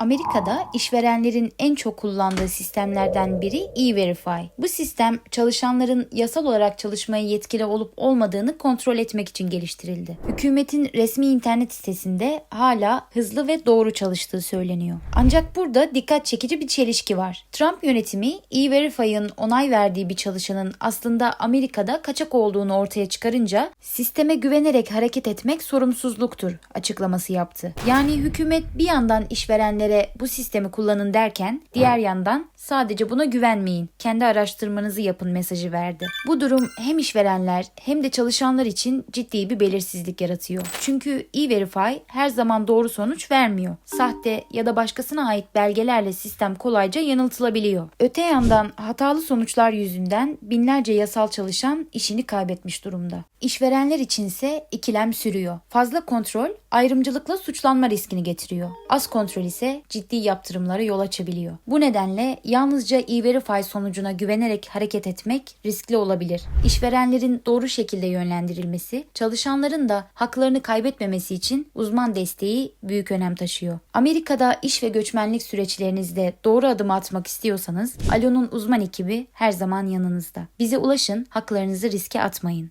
Amerika'da işverenlerin en çok kullandığı sistemlerden biri E-Verify. Bu sistem çalışanların yasal olarak çalışmaya yetkili olup olmadığını kontrol etmek için geliştirildi. Hükümetin resmi internet sitesinde hala hızlı ve doğru çalıştığı söyleniyor. Ancak burada dikkat çekici bir çelişki var. Trump yönetimi E-Verify'ın onay verdiği bir çalışanın aslında Amerika'da kaçak olduğunu ortaya çıkarınca sisteme güvenerek hareket etmek sorumsuzluktur açıklaması yaptı. Yani hükümet bir yandan işverenlere bu sistemi kullanın derken diğer yandan sadece buna güvenmeyin. Kendi araştırmanızı yapın mesajı verdi. Bu durum hem işverenler hem de çalışanlar için ciddi bir belirsizlik yaratıyor. Çünkü E-Verify her zaman doğru sonuç vermiyor. Sahte ya da başkasına ait belgelerle sistem kolayca yanıltılabiliyor. Öte yandan hatalı sonuçlar yüzünden binlerce yasal çalışan işini kaybetmiş durumda. İşverenler içinse ikilem sürüyor. Fazla kontrol ayrımcılıkla suçlanma riskini getiriyor. Az kontrol ise ciddi yaptırımlara yol açabiliyor. Bu nedenle yalnızca E-Verify sonucuna güvenerek hareket etmek riskli olabilir. İşverenlerin doğru şekilde yönlendirilmesi, çalışanların da haklarını kaybetmemesi için uzman desteği büyük önem taşıyor. Amerika'da iş ve göçmenlik süreçlerinizde doğru adım atmak istiyorsanız Alo'nun uzman ekibi her zaman yanınızda. Bize ulaşın, haklarınızı riske atmayın.